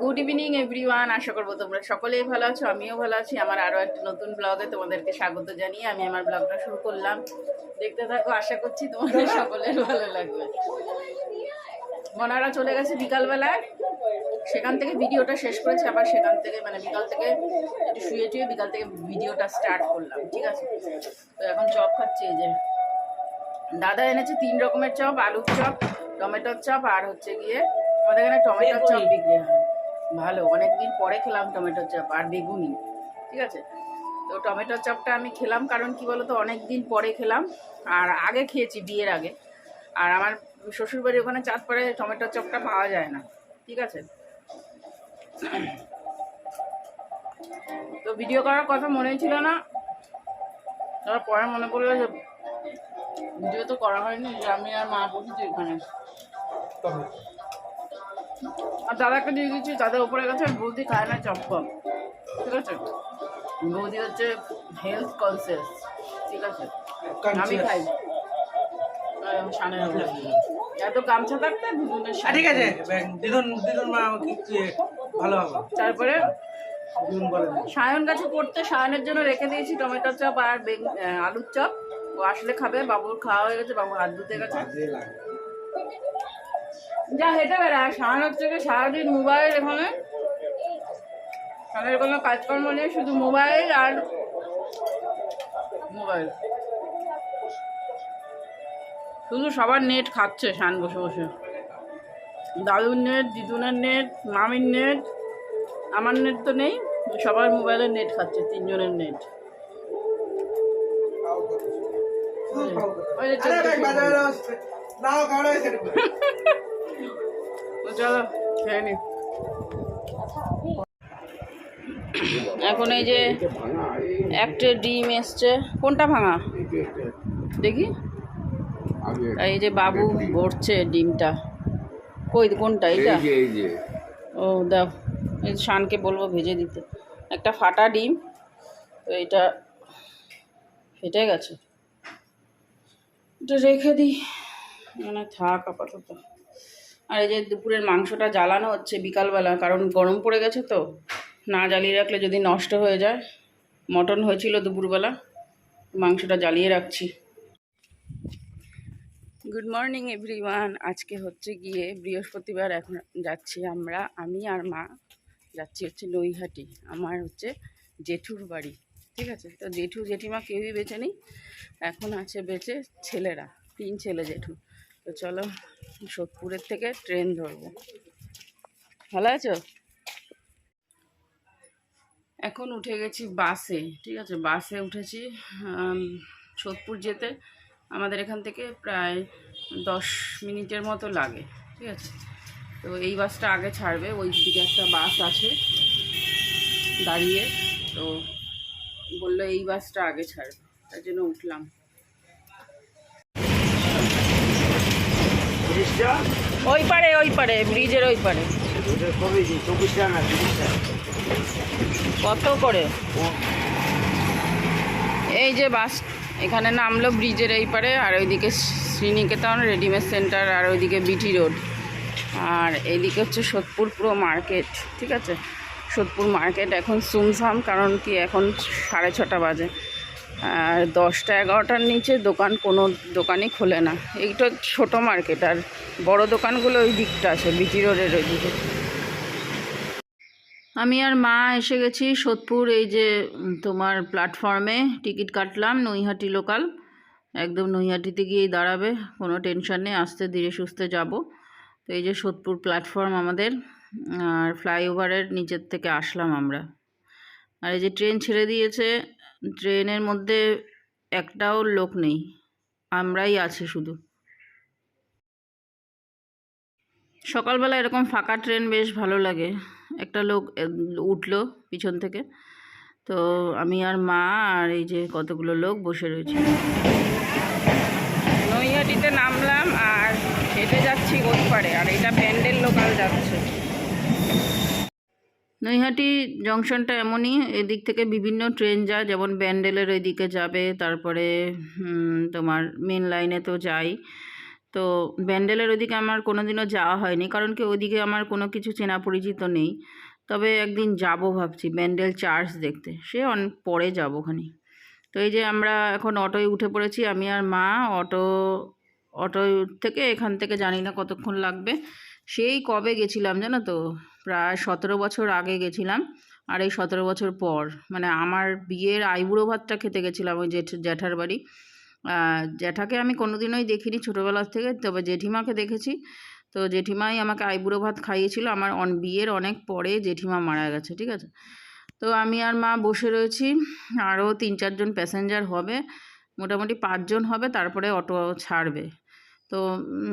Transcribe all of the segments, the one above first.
Good evening everyone আশা করব তোমরা সকলেই ভালো আছো আমিও ভালো আছি। আমার আরও একটা নতুন ব্লগে তোমাদেরকে স্বাগত জানিয়ে আমি আমার ব্লগটা শুরু করলাম। দেখতে থাকো আশা করছি তোমাদের সকলের ভালো লাগবে। মনারা চলে গেছে বিকালবেলায়। সেখান থেকে ভিডিওটা শেষ করেছি আবার সেখান থেকে মানে বিকাল থেকে একটু শুয়ে টুয়ে বিকাল থেকে ভিডিওটা স্টার্ট করলাম ঠিক আছে? তো এখন চপ খাচ্ছি এই যে। দাদা এনেছে তিন রকমের চপ আলুর চপ টমেটোর চপ আর হচ্ছে গিয়ে আমাদের এখানে টমেটোর চপ বিক্রি হয়। ভালো, অনেকদিন পরে খেলাম টমেটোর চাপ আর বেগুনি, ঠিক আছে? তো টমেটোর চাপটা আমি খেলাম কারণ কি বলতো অনেক দিন পরে খেলাম, আর আগে খেয়েছি বিয়ের আগে। আর আমার শ্বশুরবাড়ি ওখানে চাঁদপাড়ে টমেটোর চপটা পাওয়া যায় না, ঠিক আছে? তো ভিডিও করার কথা মনে ছিল না। তারপর পরে মনে পড়ল যে ভিডিও তো করা হয়নি, যে আমি আর মা বসেছি ওখানে আর দাদাকে দিয়ে দিয়েছি দাদা উপরে গেছে বৌদি খায় না চপ কম ঠিক আছে? বৌদি হচ্ছে হেলথ কনসিয়াস ঠিক আছে? আমি খাই। উপরে। এত গামছা থাকতে ঠিক আছে। দিদুন দিদুন মা ভালো হবে। তারপরে? দিদুন বলে দিন সায়ন গাছে পড়তে সায়নের জন্য রেখে দিয়েছি টমেটো চপ আর আলুর চপ। ও আসলে খাবে বাবুর খাওয়া হয়ে গেছে বাবু হাত ধুতে গেছে। যা হেঁটে বেড়া সায়ন হচ্ছে কি সারাদিন মোবাইল এখানে। তাদের কোনো কাজকর্ম নেই শুধু মোবাইল আর মোবাইল শুধু সবার নেট খাচ্ছে শান বসে বসে। দাদুর নেট দিদুনের নেট মামির নেট আমার নেট তো নেই সবার মোবাইলের নেট খাচ্ছে তিনজনের নেট ওই চলো খেয়ে নি এখন এই যে একটা ডিম এসছে। কোনটা ভাঙা? দেখি। এই যে বাবু ভরছে ডিমটা। কই কোনটা এইটা ও দাও। এই শানকে বলব ভেজে দিতে। একটা ফাটা ডিম। তো এটা ফেটে গেছে। এটা রেখে দিই। মানে থাক আপাতত। আর এই যে দুপুরের মাংসটা জ্বালানো হচ্ছে বিকালবেলা, কারণ গরম পড়ে গেছে তো, না জ্বালিয়ে রাখলে যদি নষ্ট হয়ে যায়। মটন হয়েছিল দুপুরবেলা, মাংসটা জ্বালিয়ে রাখছি। গুড মর্নিং এভরিওয়ান আজকে হচ্ছে গিয়ে বৃহস্পতিবার, এখন যাচ্ছি আমরা, আমি আর মা। যাচ্ছি হচ্ছে নৈহাটি, আমার হচ্ছে জেঠুর বাড়ি, ঠিক আছে? তো জেঠু জেঠিমা কেউই বেঁচে নেই, এখন আছে বেঁচে ছেলেরা, তিন ছেলে জেঠু। তো চলো সোদপুরের থেকে ট্রেন ধরবো। ভালো আছো? এখন উঠে গেছি বাসে, ঠিক আছে? বাসে উঠেছি সোদপুর যেতে আমাদের এখান থেকে প্রায় দশ মিনিটের মতো লাগে, ঠিক আছে? তো এই বাসটা আগে ছাড়বে, ওই দিকে একটা বাস আছে দাঁড়িয়ে, তো বলল এই বাসটা আগে ছাড়বে, তার জন্য উঠলাম। ওই পারে ওই পারে ব্রিজের ওই পারে। কত করে? এই যে বাস এখানে নামলো ব্রিজের এই পারে আর ওইদিকে শ্রীনিকেতন রেডিমেড সেন্টার আর ওইদিকে বিটি রোড। আর এইদিকে হচ্ছে সোদপুর পুরো মার্কেট ঠিক আছে? সোদপুর মার্কেট এখন সুমসাম কারণ কি এখন সাড়ে ছটা বাজে। আর দশটা এগারোটার নিচে দোকান, কোনো দোকানই খোলে না। এইটা ছোট মার্কেট, আর বড় দোকানগুলো ওই দিকটা আছে, বিটি রোডের ওই দিকে। আমি আর মা এসে গেছি সোদপুর, এই যে তোমার প্ল্যাটফর্মে টিকিট কাটলাম, নৈহাটি লোকাল একদম নৈহাটিতে গিয়েই দাঁড়াবে, কোনো টেনশন নেই, আস্তে ধীরে সুস্থে যাব। তো এই যে সোদপুর প্ল্যাটফর্ম আমাদের, আর ফ্লাইওভারের নিচের থেকে আসলাম আমরা। আর এই যে ট্রেন ছেড়ে দিয়েছে ট্রেনের মধ্যে একটাও লোক নেই। আমরাই আছি শুধু। সকালবেলা এরকম ফাঁকা ট্রেন বেশ ভালো লাগে। একটা লোক উঠল পিছন থেকে। তো আমি আর মা আর এই যে কতগুলো লোক বসে রয়েছে। নৈহাটিতে নামলাম আর হেঁটে যাচ্ছি ওই পারে আর এটা ব্যান্ডেল লোকাল যাচ্ছে। নৈহাটি জংশনটা এমনই, এদিক থেকে বিভিন্ন ট্রেন যায়, যেমন ব্যান্ডেলের ওইদিকে যাবে, তারপরে তোমার মেন লাইনে তো যাই। তো ব্যান্ডেলের ওদিকে আমার কোনোদিনও যাওয়া হয়নি, কারণ কি ওদিকে আমার কোনো কিছু চেনা পরিচিত নেই। তবে একদিন যাব ভাবছি, ব্যান্ডেল চার্চ দেখতে, সে অনেক পরে যাব ওখানে তো এই যে আমরা এখন অটোয় উঠে পড়েছি, আমি আর মা, অটো অটো থেকে এখান থেকে জানি না কতক্ষণ লাগবে। সেই কবে গেছিলাম জানো তো? প্রায় সতেরো বছর আগে গেছিলাম। আর এই সতেরো বছর পর মানে আমার বিয়ের আইবুড়ো ভাতটা খেতে গেছিলাম ওই জেঠ, জ্যাঠার বাড়ি। জ্যাঠাকে আমি কোনোদিনই দেখিনি ছোটোবেলার থেকে, তবে জেঠিমাকে দেখেছি। তো জেঠিমাই আমাকে আইবুড়ো ভাত খাইয়েছিল আমার অন, বিয়ের অনেক পরে জেঠিমা মারা গেছে, ঠিক আছে? তো আমি আর মা বসে রয়েছি, আরও তিন চারজন প্যাসেঞ্জার হবে, মোটামুটি পাঁচজন হবে, তারপরে অটো ছাড়বে। তো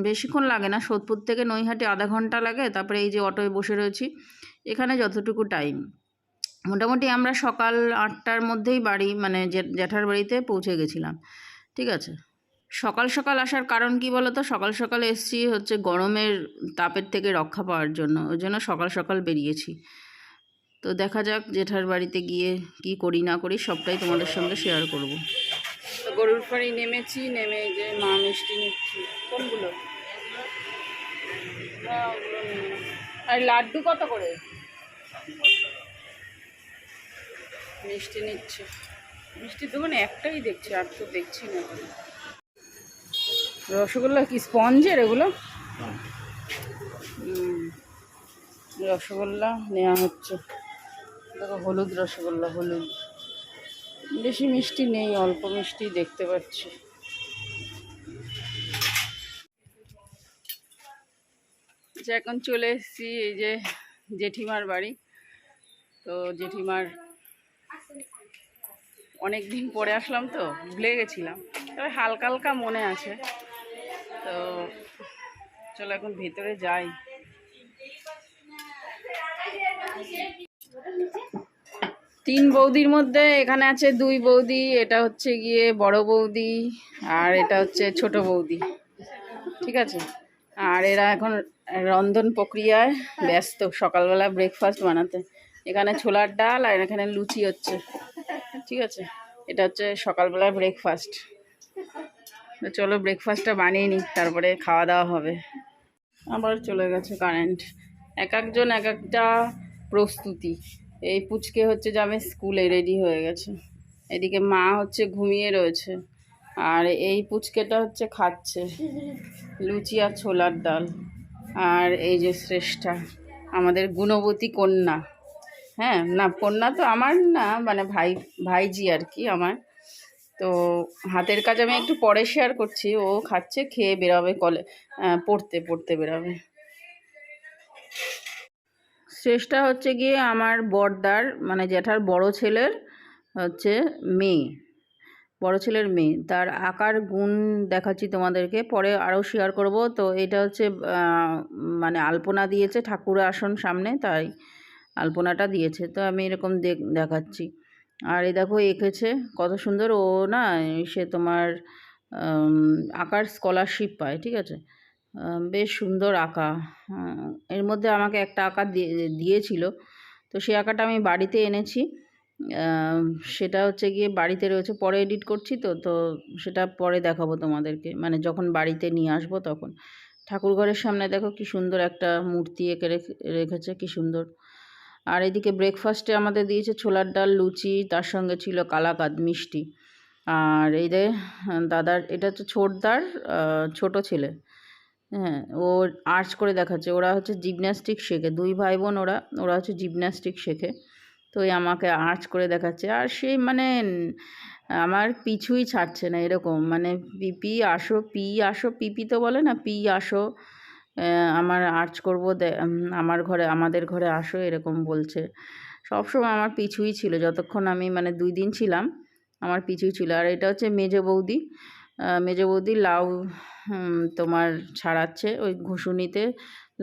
বেশিক্ষণ লাগে না। সোদপুর থেকে নৈহাটি আধা ঘণ্টা লাগে। তারপরে এই যে অটোয় বসে রয়েছি, এখানে যতটুকু টাইম। মোটামুটি আমরা সকাল আটটার মধ্যেই বাড়ি মানে জ্যাঠার বাড়িতে পৌঁছে গেছিলাম। ঠিক আছে? সকাল সকাল আসার কারণ কি বলো তো সকাল সকাল এসছি হচ্ছে গরমের তাপের থেকে রক্ষা পাওয়ার জন্য। ওই জন্য সকাল সকাল বেরিয়েছি। তো দেখা যাক জেঠার বাড়িতে গিয়ে কি করি না করি, সবটাই তোমাদের সঙ্গে শেয়ার করব। গরুর ফাড়ি নেমেছি, নেমে যে মা মিষ্টি নিচ্ছি। কোনগুলো? আর লাড্ডু কত করে? মিষ্টি নিচ্ছে। মিষ্টির দোকানে একটাই দেখছি, আর তো দেখছি না। রসগোল্লা কি স্পঞ্জের এগুলো? রসগোল্লা নেওয়া হচ্ছে। দেখো হলুদ রসগোল্লা, হলুদ। বেশি মিষ্টি নেই, অল্প মিষ্টি দেখতে পাচ্ছি। যে এখন চলে এসেছি এই যে জেঠিমার বাড়ি। তো জেঠিমার অনেক দিন পরে আসলাম তো, ভুলে গেছিলাম। তবে হালকা হালকা মনে আছে। তো চলো এখন ভেতরে যাই। তিন বৌদির মধ্যে এখানে আছে দুই বৌদি, এটা হচ্ছে গিয়ে বড় বৌদি আর এটা হচ্ছে ছোট বৌদি। ঠিক আছে? আর এরা এখন রন্ধন প্রক্রিয়ায় ব্যস্ত, সকালবেলা ব্রেকফাস্ট বানাতে। এখানে ছোলার ডাল আর এখানে লুচি হচ্ছে। ঠিক আছে? এটা হচ্ছে সকালবেলার ব্রেকফাস্ট চলো ব্রেকফাস্টটা বানিয়ে নিই, তারপরে খাওয়া দাওয়া হবে। আবার চলে গেছে কারেন্ট এক একজন এক একটা প্রস্তুতি। এই পুচকে হচ্ছে যাবে স্কুলে রেডি হয়ে গেছে। এদিকে মা হচ্ছে ঘুমিয়ে রয়েছে। আর এই পুচকেটা হচ্ছে খাচ্ছে লুচি আর ছোলার ডাল। আর এই যে শ্রেষ্ঠা, আমাদের গুণবতী কন্যা। হ্যাঁ না, কন্যা তো আমার না মানে ভাই, ভাইজি আর কি আমার। তো হাতের কাজ আমি একটু পরে শেয়ার করছি। ও খাচ্ছে, খেয়ে বেরোবে কলে পড়তে পড়তে বেরোবে। শেষটা হচ্ছে গিয়ে আমার বড়দার মানে জ্যাঠার বড় ছেলের হচ্ছে মেয়ে, বড় ছেলের মেয়ে। তার আকার, গুণ দেখাচ্ছি তোমাদেরকে, পরে আরও শেয়ার করব। তো এটা হচ্ছে মানে আলপনা দিয়েছে, ঠাকুর আসন সামনে, তাই আলপনাটা দিয়েছে। তো আমি এরকম দেখ- দেখাচ্ছি। আর এই দেখো, এঁকেছে, কত সুন্দর। ও না, সে তোমার আঁকার স্কলারশিপ পায়, ঠিক আছে? বেশ সুন্দর আঁকা। এর মধ্যে আমাকে একটা আঁকা দিয়ে, দিয়েছিল। তো সেই আঁকাটা আমি বাড়িতে এনেছি। সেটা হচ্ছে গিয়ে বাড়িতে রয়েছে। পরে এডিট করছি তো তো সেটা পরে দেখাবো তোমাদেরকে। মানে যখন বাড়িতে নিয়ে আসব তখন। ঠাকুর ঘরের সামনে দেখো কি সুন্দর একটা মূর্তি এঁকে রেখে, রেখেছে, কি সুন্দর। আর এদিকে ব্রেকফাস্টে আমাদের দিয়েছে ছোলার ডাল, লুচি, তার সঙ্গে ছিল কালাকাদ মিষ্টি। আর এই দাদার, এটা হচ্ছে ছোটদার ছোট ছেলে। হ্যাঁ ও আর্চ করে দেখাচ্ছে। ওরা হচ্ছে জিমন্যাস্টিক শেখে। দুই ভাই বোন ওরা ওরা হচ্ছে জিমন্যাস্টিক শেখে। তো আমাকে আর্চ করে দেখাচ্ছে। আর সে মানে আমার পিছুই ছাড়ছে না এরকম। মানে পিপি আসো, পি আসো, পিপি তো বলে না, পি আসো আমার আর্চ করব আমার ঘরে, আমাদের ঘরে আসো এরকম বলছে। সবসময় আমার পিছুই ছিল। যতক্ষণ আমি মানে দুই দিন ছিলাম, আমার পিছুই ছিল। আর এটা হচ্ছে মেজো বৌদি। মেজো বৌদি লাউ তোমার ছাড়াচ্ছে ওই ঘুষুনিতে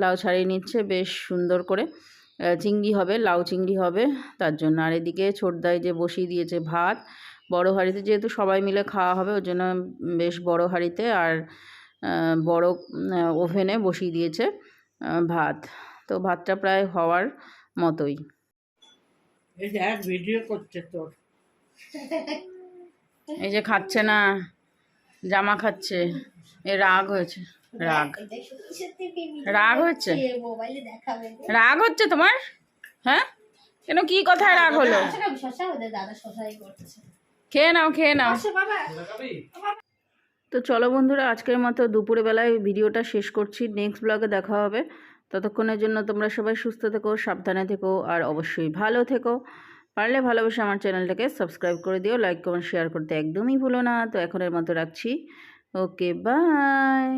লাউ ছাড়িয়ে নিচ্ছে বেশ সুন্দর করে। চিংড়ি হবে লাউ চিংড়ি হবে তার জন্য। আর এদিকে ছোটদাই যে বসিয়ে দিয়েছে ভাত বড় হাঁড়িতে যেহেতু সবাই মিলে খাওয়া হবে ওর জন্য বেশ বড় হাঁড়িতে আর বড় ওভেনে বসিয়ে দিয়েছে ভাত। তো ভাতটা প্রায় হওয়ার মতোই। ভিডিও করছে তোর। এই যে খাচ্ছে না। জামা খাচ্ছে, এ রাগ হয়েছে, রাগ। রাগ হচ্ছে রাগ হচ্ছে তোমার? হ্যাঁ? কেন কি কথায় রাগ হলো? খেয়ে নাও খেয়ে নাও। তো চলো বন্ধুরা, আজকের মতো দুপুরে বেলায় ভিডিওটা শেষ করছি। নেক্সট ব্লগে দেখা হবে। ততক্ষণের জন্য তোমরা সবাই সুস্থ থেকো, সাবধানে থেকো, আর অবশ্যই ভালো থেকো। পারলে ভালোবেসে আমার চ্যানেলটাকে সাবস্ক্রাইব করে দিও লাইক কমেন্ট শেয়ার করতে একদমই ভুলো না। তো এখনের মতো রাখছি। Okay bye